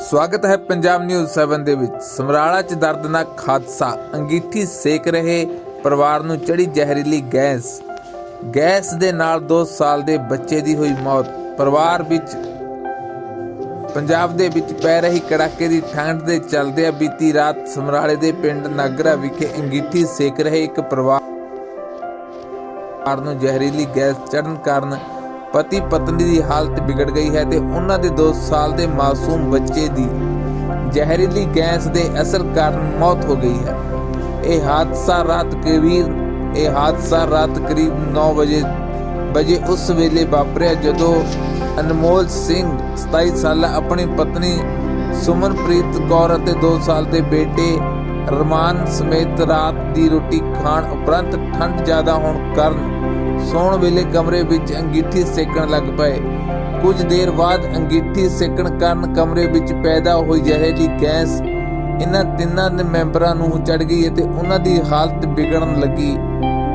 ਸਵਾਗਤ ਹੈ ਪੰਜਾਬ ਨਿਊਜ਼ 7 ਦੇ ਵਿੱਚ। ਸਮਰਾਲਾ 'ਚ ਦਰਦਨਾਕ ਹਾਦਸਾ। ਅੰਗੀਠੀ ਸੇਕ ਰਹੇ ਪਰਿਵਾਰ ਨੂੰ ਚੜੀ ਜ਼ਹਿਰੀਲੀ ਗੈਸ। ਗੈਸ ਦੇ ਨਾਲ 2 ਸਾਲ ਦੇ ਬੱਚੇ ਦੀ ਹੋਈ ਮੌਤ। ਪਰਿਵਾਰ ਵਿੱਚ, ਪੰਜਾਬ ਦੇ ਵਿੱਚ ਪੈ ਰਹੀ ਕੜਾਕੇ ਦੀ ਠੰਡ ਦੇ ਚੱਲਦਿਆਂ ਬੀਤੀ ਰਾਤ ਸਮਰਾਲੇ ਦੇ ਪਿੰਡ ਨਾਗਰਾ ਵਿਖੇ ਅੰਗੀਠੀ ਸੇਕ ਰਹੇ ਇੱਕ ਪਰਿਵਾਰ ਪਰਿਵਾਰ ਨੂੰ ਜ਼ਹਿਰੀਲੀ ਗੈਸ ਚੜਨ ਕਾਰਨ ਪਤੀ ਪਤਨੀ ਦੀ ਹਾਲਤ ਵਿਗੜ ਗਈ ਹੈ ਤੇ ਉਹਨਾਂ ਦੇ 2 ਸਾਲ ਦੇ ਮਾਸੂਮ ਬੱਚੇ ਦੀ ਜ਼ਹਿਰੀਲੀ ਗੈਸ ਦੇ ਅਸਰ ਕਾਰਨ ਮੌਤ ਹੋ ਗਈ ਹੈ। ਇਹ ਹਾਦਸਾ ਰਾਤ ਕਰੀਬ, ਇਹ ਹਾਦਸਾ ਰਾਤ ਕਰੀਬ 9 ਵਜੇ ਵਜੇ ਉਸ ਵੇਲੇ ਵਾਪਰਿਆ ਜਦੋਂ ਅਨਮੋਲ ਸਿੰਘ 27 ਸਾਲਾ, ਆਪਣੀ ਪਤਨੀ ਸੁਮਨਪ੍ਰੀਤ ਕੌਰ ਅਤੇ 2 ਸਾਲ ਦੇ ਬੇਟੇ ਰਮਾਨ ਸਮੇਤ ਰਾਤ ਦੀ ਰੋਟੀ ਖਾਣ ਉਪਰੰਤ ਠੰਡ ਜ਼ਿਆਦਾ ਹੋਣ ਕਾਰਨ ਸੌਣ ਵੇਲੇ ਕਮਰੇ ਵਿੱਚ ਅੰਗੀਠੀ ਸੇਕਣ ਲੱਗ ਪਏ। ਕੁਝ ਦੇਰ ਬਾਅਦ ਅੰਗੀਠੀ ਸੇਕਣ ਕਾਰਨ ਕਮਰੇ ਵਿੱਚ ਪੈਦਾ ਹੋਈ ਜ਼ਹਿਰੀਲੀ ਗੈਸ ਇਹਨਾਂ ਤਿੰਨਾਂ ਦੇ ਮੈਂਬਰਾਂ ਨੂੰ ਚੜ ਗਈ ਅਤੇ ਉਹਨਾਂ ਦੀ ਹਾਲਤ ਵਿਗੜਨ ਲੱਗੀ।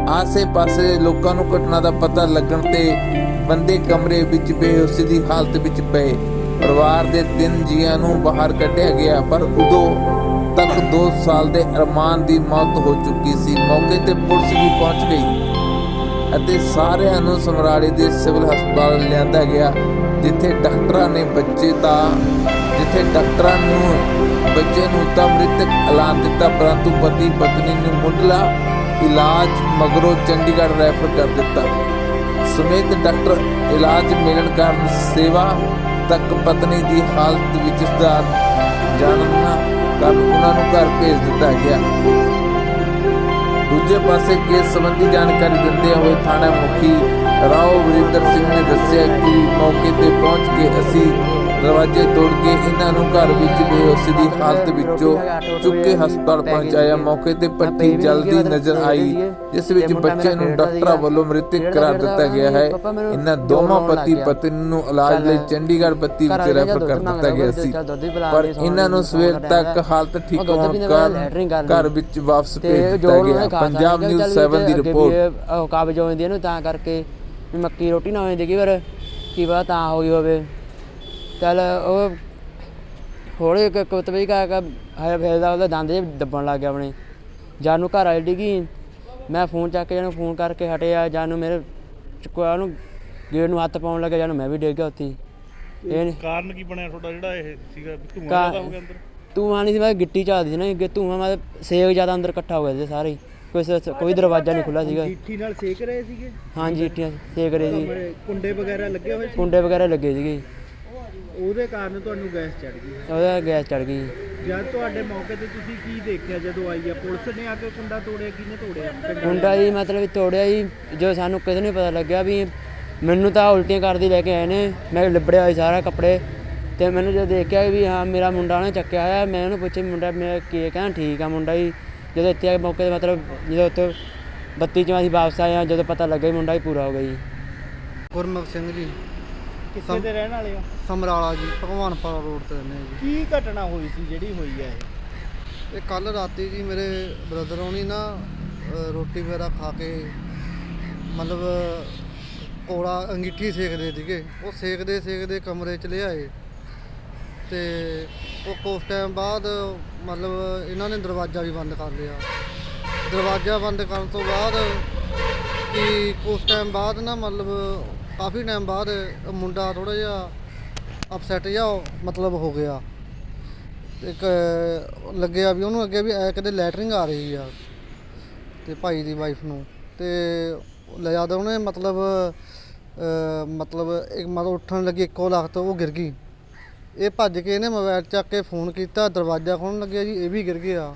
ਆਸੇ-ਪਾਸੇ ਦੇ ਲੋਕਾਂ ਨੂੰ ਘਟਨਾ ਦਾ ਪਤਾ ਲੱਗਣ ਤੇ ਬੰਦੇ ਕਮਰੇ ਵਿੱਚ ਬੇਹੋਸ਼ੀ ਦੀ ਹਾਲਤ ਵਿੱਚ ਪਏ। ਪਰਿਵਾਰ ਦੇ ਤਿੰਨ ਜੀਆਂ ਨੂੰ ਬਾਹਰ ਕੱਢਿਆ ਗਿਆ, ਪਰ ਉਦੋਂ ਤੱਕ 2 ਸਾਲ ਦੇ ਅਰਮਾਨ ਦੀ ਮੌਤ ਹੋ ਚੁੱਕੀ ਸੀ। ਮੌਕੇ ਤੇ ਪੁਲਿਸ ਵੀ ਪਹੁੰਚ ਗਈ। ਅਤੇ ਸਾਰਿਆਂ ਨੂੰ ਸਮਰਾਲੇ ਦੇ ਸਿਵਲ ਹਸਪਤਾਲ ਲਿਆਂਦਾ ਗਿਆ, ਜਿੱਥੇ ਡਾਕਟਰਾਂ ਨੇ ਬੱਚੇ ਦਾ, ਜਿੱਥੇ ਡਾਕਟਰਾਂ ਨੂੰ ਬੱਚੇ ਨੂੰ ਤਾਂ ਮ੍ਰਿਤਕ ਐਲਾਨ ਦਿੱਤਾ, ਪਰੰਤੂ ਪਤੀ ਪਤਨੀ ਨੂੰ ਮੁੱਢਲਾ ਇਲਾਜ ਮਗਰੋਂ ਚੰਡੀਗੜ੍ਹ ਰੈਫਰ ਕਰ ਦਿੱਤਾ। ਸਮੇਤ ਡਾਕਟਰ ਇਲਾਜ ਮਿਲਣ ਕਾਰਨ ਸੇਵਾ ਤੱਕ ਪਤਨੀ ਦੀ ਹਾਲਤ ਵਿੱਚ ਸੁਧਾਰ ਜਾਣਨਾ ਕਾਰਨ ਉਹਨਾਂ ਨੂੰ ਘਰ ਭੇਜ ਦਿੱਤਾ ਗਿਆ। ਦੂਜੇ ਪਾਸੇ ਕੇਸ ਸੰਬੰਧੀ ਜਾਣਕਾਰੀ ਦਿੰਦੇ ਹੋਏ ਥਾਣਾ ਮੁਖੀ ਰਾਓ ਵਰਿੰਦਰ ਸਿੰਘ ਨੇ ਦੱਸਿਆ ਕਿ ਮੌਕੇ ਤੇ ਪਹੁੰਚ ਕੇ ਅਸੀਂ ਦਰਵਾਜ਼ੇ ਤੋੜ ਕੇ ਇਹਨਾਂ ਨੂੰ ਘਰ ਵਿੱਚ ਬੇਹੋਸ਼ੀ ਦੀ ਹਾਲਤ ਵਿੱਚੋਂ ਚੁੱਕ ਕੇ ਹਸਪਤਾਲ ਪਹੁੰਚਾਇਆ। ਮੌਕੇ ਤੇ ਪੱਟੀ ਜਲਦੀ ਨਜ਼ਰ ਆਈ ਜਿਸ ਵਿੱਚ ਬੱਚੇ ਨੂੰ ਡਾਕਟਰਾਂ ਵੱਲੋਂ ਮ੍ਰਿਤਕ ਕਰਾਰ ਦਿੱਤਾ ਗਿਆ ਹੈ। ਇਹਨਾਂ ਦੋਵਾਂ ਪਤੀ ਪਤਨੀ ਨੂੰ ਇਲਾਜ ਲਈ ਚੰਡੀਗੜ੍ਹ ਬੱਤੀ ਵਿੱਚ ਰੈਫਰ ਕਰ ਦਿੱਤਾ ਗਿਆ ਸੀ। ਪਰ ਇਹਨਾਂ ਨੂੰ ਸਵੇਰ ਤੱਕ ਹਾਲਤ ਠੀਕ ਹੋਣ ਕਾਰਨ ਘਰ ਵਿੱਚ ਵਾਪਸ ਭੇਜ ਦਿੱਤਾ ਗਿਆ। ਪੰਜਾਬ ਨਿਊਜ਼ 7 ਦੀ ਰਿਪੋਰਟ। ਕਾਬਜ ਹੋ ਜਾਂਦੀ ਹੈ ਨਾ ਤਾਂ ਕਰਕੇ ਮੱਕੀ ਰੋਟੀ ਨਾ ਹੋ ਜਾਂਦੀ ਵਾਰ ਕੀ ਪਤਾ ਤਾਂ ਹੋ ਗਈ ਹੋਵੇ। ਚੱਲ ਉਹ ਹੌਲੀ ਇੱਕ ਕੁਤਬੀ ਕਾ ਕਾ ਹੈ ਫੇਰਦਾ ਉਹਦਾ ਦੰਦ ਜਿਹੇ ਦੱਬਣ ਲੱਗ ਗਿਆ ਆਪਣੇ। ਜਾਨ ਨੂੰ ਘਰ ਆਈ ਡਿੱਗੀ। ਮੈਂ ਫੋਨ ਚੱਕ ਕੇ ਜਾਨੂੰ ਫੋਨ ਕਰਕੇ ਹਟਿਆ ਜਾਨੂੰ ਮੇਰੇ ਚੁੱਕਿਆ ਉਹਨੂੰ। ਗੇਟ ਨੂੰ ਹੱਥ ਪਾਉਣ ਲੱਗਾ ਜਾਨੂੰ ਮੈਂ ਵੀ ਡਿੱਗ ਗਿਆ ਉੱਥੇ। ਇਹ ਨੀ- ਕਾਰਨ ਕੀ ਬਣਿਆ ਤੁਹਾਡਾ? ਜਿਹੜਾ ਇਹ ਸੀਗਾ ਵੀ ਧੂਆਂ ਕਾ- ਜ਼ਿਆਦਾ ਹੋ ਗਿਆ ਅੰਦਰ? ਧੂੰਆਂ ਨਹੀਂ ਸੀ ਮੈਂ ਗਿੱਟੀ ਝਾਲਦੀ ਸੀ ਨਾ। ਅੱਗੇ ਧੂੰਆਂ ਮੈਂ ਸੇਕ ਜ਼ਿਆਦਾ ਅੰਦਰ ਇਕੱਠਾ ਹੋ ਗਿਆ ਸੀ ਸਾਰੇ। ਹੀ। ਕੋਈ ਸ- ਕੋਈ ਦਰਵਾਜ਼ਾ ਨਹੀਂ ਖੁੱਲਾ ਸੀਗਾ। ਗਿੱਠੀ ਨਾਲ ਸੇਕ ਰਹੇ ਸੀਗੇ? ਹਾਂਜੀ ਇੱਟੀਆਂ ਸੇਕ ਰਹੇ ਸੀ। ਕਮਰੇ ਕੁੰਡੇ ਵਗੈਰਾ ਲੱਗੇ ਹੋਏ ਸੀ? ਕੁੰਡੇ ਵਗੈਰਾ ਲੱਗੇ ਸੀਗੇ। ਉਹਦੇ ਕਾਰਨ ਤੁਹਾਨੂੰ ਗੈਸ ਚੜ ਗਈ ਉਹਦਾ ਗੈਸ ਚੜ ਗਈ। ਜਦ ਤੁਹਾਡੇ ਮੌਕੇ ਤੇ ਤੁਸੀਂ ਕੀ ਦੇਖਿਆ ਜਦੋਂ ਆਈ ਆ ਪੁਲਿਸ ਨੇ ਆ ਕੇ ਕੁੰਡਾ ਤੋੜਿਆ ਕਿਹਨੇ ਤੋੜਿਆ? ਮੁੰਡਾ ਜੀ ਮਤਲਬ ਤੋੜਿਆ ਜੀ ਜੋ ਸਾਨੂੰ ਕਿਸੇ ਨੂੰ ਪਤਾ ਲੱਗਿਆ ਵੀ ਮੈਨੂੰ ਤਾਂ ਉਲਟੀਆਂ ਕਰਦੀ ਲੈ ਕੇ ਆਏ ਨੇ। ਮੈਂ ਲਿਬੜਿਆ ਹੋਇਆ ਸਾਰਾ ਕੱਪੜੇ ਤੇ ਮੈਨੂੰ ਜਦੋਂ ਦੇਖਿਆ ਵੀ ਹਾਂ ਮੇਰਾ ਮੁੰਡਾ ਉਹਨੇ ਚੱਕਿਆ ਹੋਇਆ ਮੈਂ ਉਹਨੂੰ ਪੁੱਛਿਆ ਮੁੰਡਾ ਮੇਰਾ ਕੀ ਕਹਿੰਦਾ ਠੀਕ ਆ ਮੁੰਡਾ ਜੀ। ਜਦੋਂ ਇੱਥੇ ਆ ਕੇ ਮੌਕੇ ਤੇ ਮਤਲਬ ਜਦੋਂ ਉੱਥੇ ਬੱਤੀ ਚੋਂ ਅਸੀਂ ਵਾਪਸ ਆਏ ਹਾਂ ਜਦੋਂ ਪਤਾ ਲੱਗਾ ਮੁੰਡਾ ਹੀ ਪੂਰਾ ਹੋ ਗਿਆ ਜੀ। ਗੁਰਮੁਖ ਸਿੰਘ ਜੀ ਕਿੱਥੇ ਦੇ ਰਹਿਣ ਵਾਲੇ ਹੋ? ਸਮਰਾਲਾ ਜੀ ਭਗਵਾਨਪੁਰਾ ਰੋਡ ਤੇ ਰਹਿੰਦੇ ਹਾਂ ਕੀ ਘਟਨਾ ਹੋਈ ਸੀ ਜਿਹੜੀ ਹੋਈ ਆ ਇਹ? ਜੀ ਇਹ ਕੱਲ ਰਾਤੀ ਜੀ ਮੇਰੇ ਬ੍ਰਦਰ ਹੋਣੀ ਨਾ ਅ, ਰੋਟੀ ਵਗੈਰਾ ਖਾ ਕੇ ਮਤਲਬ ਕੋੜਾ ਅੰਗੀਠੀ ਸੇਕਦੇ ਸੀਗੇ। ਉਹ ਸੇਕਦੇ ਸੇਕਦੇ ਕਮਰੇ ਚ ਲਿਆਏ। ਤੇ ਉਹ ਕੁਝ ਟਾਈਮ ਬਾਅਦ ਮਤਲਬ ਇਹਨਾਂ ਨੇ ਦਰਵਾਜ਼ਾ ਵੀ ਬੰਦ ਕਰ ਲਿਆ। ਦਰਵਾਜ਼ਾ ਬੰਦ ਕਰਨ ਤੋਂ ਬਾਅਦ ਕਿ ਕੁਝ ਟਾਈਮ ਬਾਅਦ ਨਾ ਮਤਲਬ ਕਾਫੀ ਟਾਈਮ ਬਾਅਦ ਉਹ ਮੁੰਡਾ ਥੋੜਾ ਜਿਹਾ ਅਪਸੈਟ ਜਿਹਾ ਮਤਲਬ ਹੋ ਗਿਆ। ਇੱਕ ਲੱਗਿਆ ਵੀ ਉਹਨੂੰ ਅੱਗੇ ਵੀ ਐ ਕਦੇ ਲੈਟਰਿੰਗ ਆ ਰਹੀ ਆ ਤੇ ਭਾਈ ਦੀ ਵਾਈਫ ਨੂੰ। ਤੇ ਲੈ ਜਾਂਦਾ ਉਹਨੇ ਮਤਲਬ ਮਤਲਬ ਇੱਕ ਮਤਲਬ ਉੱਠਣ ਲੱਗੀ ਇੱਕੋ ਲੱਖ ਤੋਂ, ਉਹ ਗਿਰ ਗਈ। ਇਹ ਭੱਜ ਕੇ ਇਹਨੇ ਮੋਬਾਈਲ ਚੱਕ ਕੇ ਫੋਨ ਕੀਤਾ, ਦਰਵਾਜ਼ਾ ਖੋਲ੍ਹਣ ਲੱਗਿਆ ਜੀ, ਇਹ ਵੀ ਗਿਰ ਗਿਆ।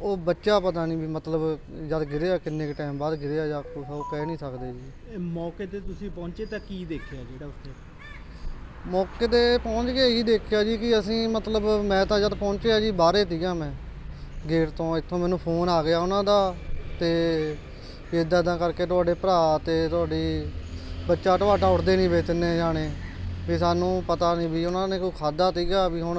ਉਹ ਬੱਚਾ ਪਤਾ ਨਹੀਂ ਵੀ ਮਤਲਬ ਜਦ ਗਿਰਿਆ ਕਿੰਨੇ ਕੁ ਟਾਈਮ ਬਾਅਦ ਗਿਰਿਆ ਜਾਂ ਕੁਛ ਉਹ ਕਹਿ ਨਹੀਂ ਸਕਦੇ ਜੀ। ਇਹ ਮੌਕੇ ਤੇ ਤੁਸੀਂ ਪਹੁੰਚੇ ਤਾਂ ਕੀ ਦੇਖਿਆ ਜਿਹੜਾ ਉੱਥੇ? ਮੌਕੇ ਤੇ ਪਹੁੰਚ ਕੇ ਇਹੀ ਦੇਖਿਆ ਜੀ ਕਿ ਅਸੀਂ ਮਤਲਬ ਮੈਂ ਤਾਂ ਜਦ ਪਹੁੰਚਿਆ ਜੀ ਬਾਹਰੇ ਸੀਗਾ ਮੈਂ। ਗੇਟ ਤੋਂ ਇੱਥੋਂ ਮੈਨੂੰ ਫੋਨ ਆ ਗਿਆ ਉਹਨਾਂ ਦਾ ਤੇ ਇਦਾਂ ਦਾ ਕਰਕੇ ਤੁਹਾਡੇ ਭਰਾ ਤੇ ਤੁਹਾਡੀ ਬੱਚਾ ਤੁਹਾਡਾ ਉੱਠਦੇ ਨਹੀਂ ਵੇ ਤਿੰਨੇ ਜਾਣੇ। ਵੀ ਸਾਨੂੰ ਪਤਾ ਨਹੀਂ ਵੀ ਉਹਨਾਂ ਨੇ ਕੋਈ ਖਾਦਾ ਸੀਗਾ ਵੀ ਹੁਣ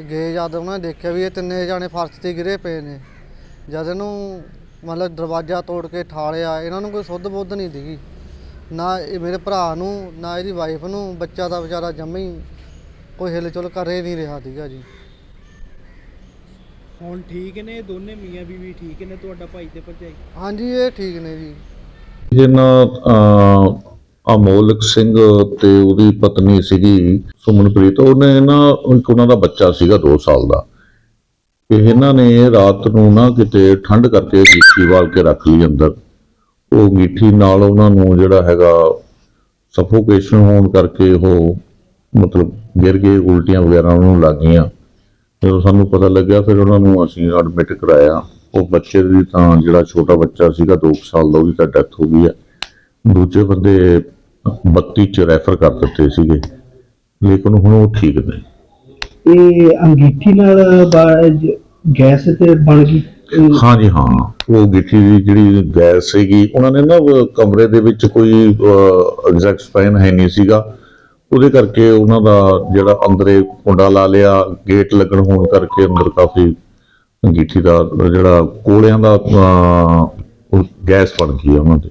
ਗਏ ਜਦ ਉਹਨਾਂ ਨੇ ਦੇਖਿਆ ਵੀ ਇਹ ਤਿੰਨੇ ਜਾਣੇ ਫਰਸ਼ ਤੇ ਗਿਰੇ ਪਏ ਨੇ। ਜਦ ਇਹਨੂੰ ਮਤਲਬ ਦਰਵਾਜ਼ਾ ਤੋੜ ਕੇ ਠਾਲਿਆ ਇਹਨਾਂ ਨੂੰ ਕੋਈ ਸੁੱਧ ਬੁੱਧ ਨਹੀਂ ਦੀਗੀ ਨਾ ਇਹ ਮੇਰੇ ਭਰਾ ਨੂੰ ਨਾ ਇਹਦੀ ਵਾਈਫ ਨੂੰ ਬੱਚਾ ਦਾ ਵਿਚਾਰਾ ਜੰਮੀ ਹੀ ਕੋਈ ਹਿਲਚੁਲ ਕਰ ਨਹੀਂ ਰਿਹਾ ਸੀਗਾ ਜੀ। ਹੁਣ ਠੀਕ ਨੇ ਦੋਨੇ ਮੀਆਂ ਬੀਵੀ ਠੀਕ ਨੇ ਤੁਹਾਡਾ ਭਾਈ ਤੇ ਭਰਜਾਈ? ਹਾਂਜੀ ਇਹ ਠੀਕ ਨੇ ਜੀ। ਅਹ, ਅਮੋਲਕ ਸਿੰਘ ਤੇ ਉਹਦੀ ਪਤਨੀ ਸੀਗੀ ਸੁਮਨਪ੍ਰੀਤ। ਉਹਨੇ ਨਾ, ਇੱਕ ਉਹਨਾਂ ਦਾ ਬੱਚਾ ਸੀਗਾ 2 ਸਾਲ ਦਾ। ਇਹਨਾਂ ਨੇ ਰਾਤ ਨੂੰ ਨਾ ਕਿਤੇ ਠੰਡ ਕਰਕੇ ਗੀਠੀ ਵਾਲ ਕੇ ਰੱਖ ਲਈ ਅੰਦਰ। ਉਹ ਗੀਠੀ ਨਾਲ ਉਹਨਾਂ ਨੂੰ ਜਿਹੜਾ ਹੈਗਾ ਸਫੋਕੇਸ਼ਨ ਹੋਣ ਕਰਕੇ ਉਹ ਮਤਲਬ ਗਿਰ ਗਏ, ਉਲਟੀਆਂ ਵਗੈਰਾ ਉਹਨਾਂ ਨੂੰ ਲੱਗ ਗਈਆਂ। ਜਦੋਂ ਸਾਨੂੰ ਪਤਾ ਲੱਗਿਆ, ਫਿਰ ਉਹਨਾਂ ਨੂੰ ਅਸੀਂ ਐਡਮਿਟ ਕਰਾਇਆ। ਉਹ ਬੱਚੇ ਦੀ ਤਾਂ ਜਿਹੜਾ ਛੋਟਾ ਬੱਚਾ ਸੀਗਾ 2 ਸਾਲ ਦਾ, ਉਹਦੀ ਤਾਂ ਡੈਥ ਹੋ ਗਈ ਹੈ ਦੂਜੇ ਬੰਦੇ 32 ਚ ਰੈਫਰ ਕਰ ਦਿੱਤੇ ਸੀਗੇ ਲੇਕਿਨ ਹੁਣ ਉਹ ਠੀਕ ਨੇ। ਇਹ ਅੰਗੀਠੀ ਨਾਲ ਬਾ- ਜ- ਗੈਸ ਤੇ ਬਣ ਗਈ? ਇਹ ਹਾਂਜੀ ਹਾਂ। ਉਹ ਗਿੱਠੀ ਦੀ ਜਿਹੜੀ ਗੈਸ ਸੀਗੀ ਉਹਨਾਂ ਨੇ ਨਾ ਉਹ ਕਮਰੇ ਦੇ ਵਿੱਚ ਕੋਈ ਐਗਜ਼ੈਕਟ ਸਪੈਨ ਹੈ ਨਹੀਂ ਸੀਗਾ। ਉਹਦੇ ਕਰਕੇ ਉਹਨਾਂ ਦਾ ਜਿਹੜਾ ਅੰਦਰੇ ਕੁੰਡਾ ਲਾ ਲਿਆ ਗੇਟ ਲੱਗਣ ਹੋਣ ਕਰਕੇ ਅੰਦਰ ਕਾਫੀ ਗਿੱਠੀ ਦਾ ਜਿਹੜਾ ਕੋਲਿਆਂ ਦਾ ਅਹ, ਉਹ ਗੈਸ ਬਣ ਗਈ ਉਹਨਾਂ ਦੇ।